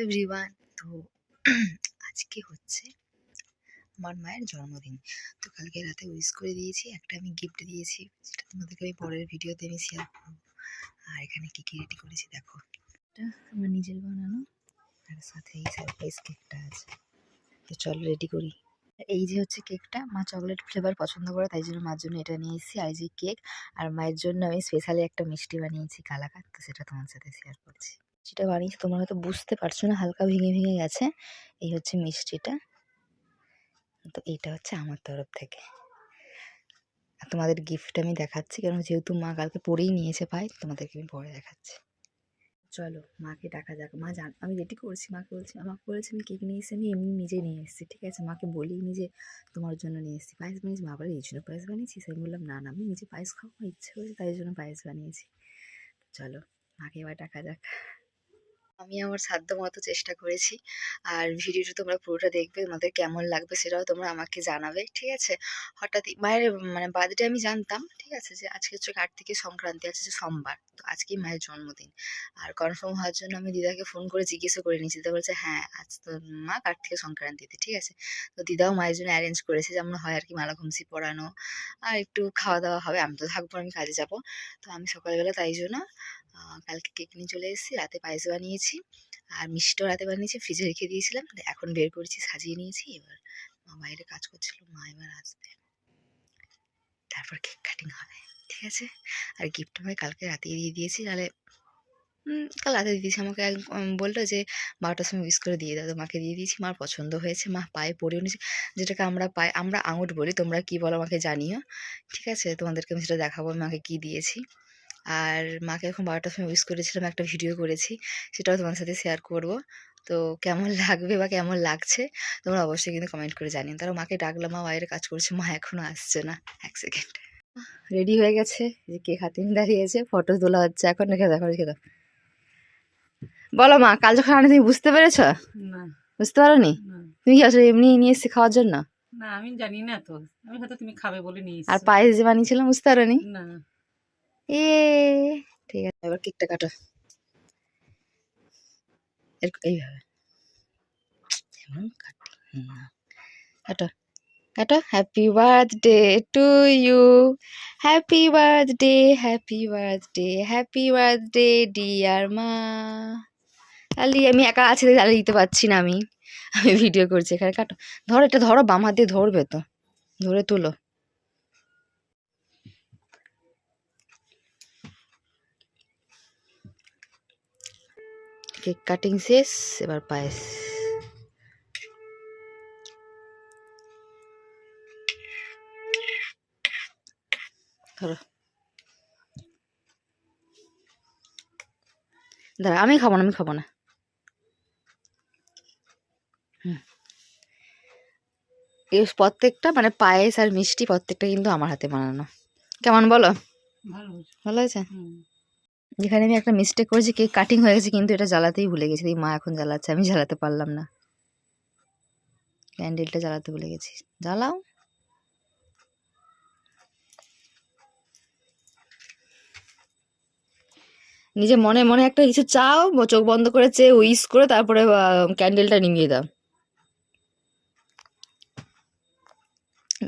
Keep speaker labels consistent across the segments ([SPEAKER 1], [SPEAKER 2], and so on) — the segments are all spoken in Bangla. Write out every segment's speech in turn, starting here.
[SPEAKER 1] এভরিওয়ান। তো আজকে হচ্ছে আমার মায়ের জন্মদিন। তো কালকে রাতে উইশ করে দিয়েছি, একটা আমি গিফট দিয়েছি যেটা তোমাদেরকে আমি পরের ভিডিওতে আমি শেয়ার করব। আর এখানে কী কী রেডি করেছি দেখো। এটা আমার নিজের বানানো, আর সাথে এই সারপ্রাইজ কেকটা আছে। তো চল রেডি করি। এই যে হচ্ছে কেকটা মা চকলেট ফ্লেভার পছন্দ করে, তাই জন্য মার জন্য এটা নিয়ে এসেছি, আর এই যে কেক আর মায়ের জন্য আমি স্পেশালি একটা মিষ্টি বানিয়েছি, কালাকাত, তো সেটা তোমার সাথে শেয়ার করছি। মিষ্টিটা বানিয়েছি তোমরা হয়তো বুঝতে পারছ না, হালকা ভেঙে ভেঙে গেছে। এই হচ্ছে মিষ্টিটা। তো এইটা হচ্ছে আমার তরফ থেকে। আর তোমাদের গিফট আমি দেখাচ্ছি, কারণ যেহেতু মা কালকে পরেই নিয়েছে পাই তোমাদেরকে আমি পরে দেখাচ্ছি। চলো, মাকে ডাকা যাক। মা জান, আমি রেডি করছি মাকে বলছি আমাকে বলেছি আমি কেক নিয়ে এসেছি, আমি এমনি নিজে নিয়ে এসেছি, ঠিক আছে? মাকে বলিনি যে তোমার জন্য নিয়ে এসেছি। পায়েস বানিয়েছি, মা বলে, এই জন্য পায়েস বানিয়েছিস আমি বললাম, না না, আমি নিজে পায়েস আমার ইচ্ছে হয়েছে তাই জন্য পায়েস বানিয়েছি। চলো, মাকে এবার ডাকা যাক। আমি আমার সাধ্য মতো চেষ্টা করেছি। আর ভিডিওটা তোমরা পুরোটা দেখবে, তোমাদের কেমন লাগবে সেটাও তোমরা আমাকে জানাবে, ঠিক আছে? হঠাৎই মায়ের মানে বার্থডে আমি জানতাম, ঠিক আছে? যে আজকে হচ্ছে কার্তিকের সংক্রান্তি আছে যে সোমবার, তো আজকেই মায়ের জন্মদিন। আর কনফার্ম হওয়ার জন্য আমি দিদাকে ফোন করে জিজ্ঞেসও করে নিয়েছি। দিদা বলছে হ্যাঁ আজ তো মা কার্তিকের সংক্রান্তিতে, ঠিক আছে? তো দিদাও মায়ের জন্য অ্যারেঞ্জ করেছে যেমন হয় আর কি মালা ঘুমসি পরানো, আর একটু খাওয়া দাওয়া হবে, আমি তো থাকব, আমি কাজে যাব। তো আমি সকালবেলা তাই জন্য কালকে কেক নিয়ে চলে এসেছি, রাতে পায়েস বানিয়েছি। আর মিষ্টিও রাতে বানিয়েছি ফ্রিজে রেখে দিয়েছিলাম। এখন বের করেছি সাজিয়ে নিয়েছি। এবার মা বাইরে কাজ করছিল মা এবার আসবে। তারপর কেক কাটিং হবে ঠিক আছে? আর গিফট আমাকে কালকে রাতেই দিয়ে দিয়েছি। উম, কাল রাতে দিয়ে দিয়েছি। আমাকে বলল যে বারোটার সময় উইশ করে দিয়ে দাও। তো মাকে দিয়ে দিয়েছি। মার পছন্দ হয়েছে। মা পায়ে পরেও নিয়েছে। যেটাকে আমরা পায়ে আমরা আঙুট বলি তোমরা কি বলো আমাকে জানিও। ঠিক আছে? তোমাদেরকে আমি সেটা দেখাবো মাকে কী দিয়েছি। আর মাকে এখন বারোটার সময় উইশ করেছিলাম একটা ভিডিও করেছি সেটাও তোমার সাথে শেয়ার করব। তো কেমন লাগবে বা কেমন লাগছে তোমরা অবশ্যই কিন্তু কমেন্ট করে জানিও। তারা মাকে ডাকলাম মা বাইরে কাজ করছে। মা এখনও আসছে না। এক সেকেন্ড রেডি হয়ে গেছে যে কেক হাতে নিয়ে দাঁড়িয়েছে ফটো তোলা হচ্ছে এখন। রেখে দেখো রেখে দাও। বলো মা কাল যখন আনে তুমি বুঝতে পেরেছ?
[SPEAKER 2] না।
[SPEAKER 1] বুঝতে পারো নি। তুমি কি আসলে এমনি নিয়ে এসেছি খাওয়ার জন্য?
[SPEAKER 2] না আমি জানি না তো। আমি হয়তো তুমি খাবে বলে নিয়ে
[SPEAKER 1] আর। পায়েস যে বানিয়েছিলাম বুঝতে পারো নি
[SPEAKER 2] না।
[SPEAKER 1] এ ঠিক আছে, এবার কেকটা কাটো। এইভাবে। কাটো কাটো। Happy birthday to you happy birthday happy birthday happy birthday dear মা তাহলে আমি একা আছে তাহলে দিতে পারছি না আমি। আমি ভিডিও করছি এখানে, কাটো। ধরো, এটা ধরো, বাম হাত দিয়ে ধরবে তো। ধরে তুলো। কেক কাটিং শেষ এবার পায়েস। ধরো। দাঁড়া আমি খাব না আমি খাব না। এই প্রত্যেকটা মানে পায়েস আর মিষ্টি প্রত্যেকটা কিন্তু আমার হাতে বানানো। কেমন বলো?
[SPEAKER 2] ভালো হয়েছে।
[SPEAKER 1] যেখানে আমি একটা মিস্টেক করেছি, কেক কাটিং হয়ে গেছে, কিন্তু এটা জ্বালাতেই ভুলে গেছি। মা এখন জ্বালাচ্ছে, আমি জ্বালাতে পারলাম না। ক্যান্ডেলটা জ্বালাতে ভুলে গেছি। জ্বালাও। নিজে মনে মনে একটা কিছু চাও চোখ বন্ধ করে চেয়ে উইস করে তারপরে ক্যান্ডেলটা নিভিয়ে দাও।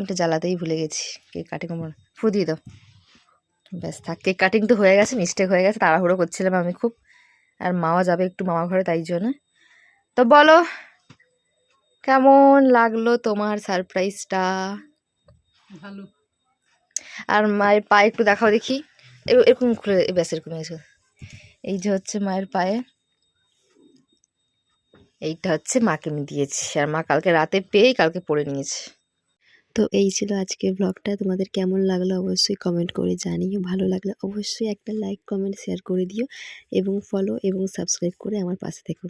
[SPEAKER 1] এটা জ্বালাতেই ভুলে গেছি, কেক কাটিং ফু দিয়ে দাও। ব্যাস থাক কেক কাটিং তো হয়ে গেছে মিস্টেক হয়ে গেছে তাড়াহুড়ো করছিলাম আমি খুব। আর মামা যাবে একটু মামা ঘরে তাই জন্য। তো বলো কেমন লাগল তোমার সারপ্রাইজটা
[SPEAKER 2] ভালো।
[SPEAKER 1] আর মায়ের পায়ে একটু দেখাও দেখি। এরকম খুলে ব্যাস এরকম এই যে হচ্ছে মায়ের পায়ে। এইটা হচ্ছে মাকে আমি দিয়েছি। আর মা কালকে রাতে পেয়েই কালকে পড়ে নিয়েছে।
[SPEAKER 3] তো এই ছিল আজকের ব্লগটা। তোমাদের কেমন লাগল অবশ্যই কমেন্ট করে জানিও। ভালো লাগলে অবশ্যই একটা লাইক কমেন্ট শেয়ার করে দিও এবং ফলো এবং সাবস্ক্রাইব করে আমার পাশে থেকো।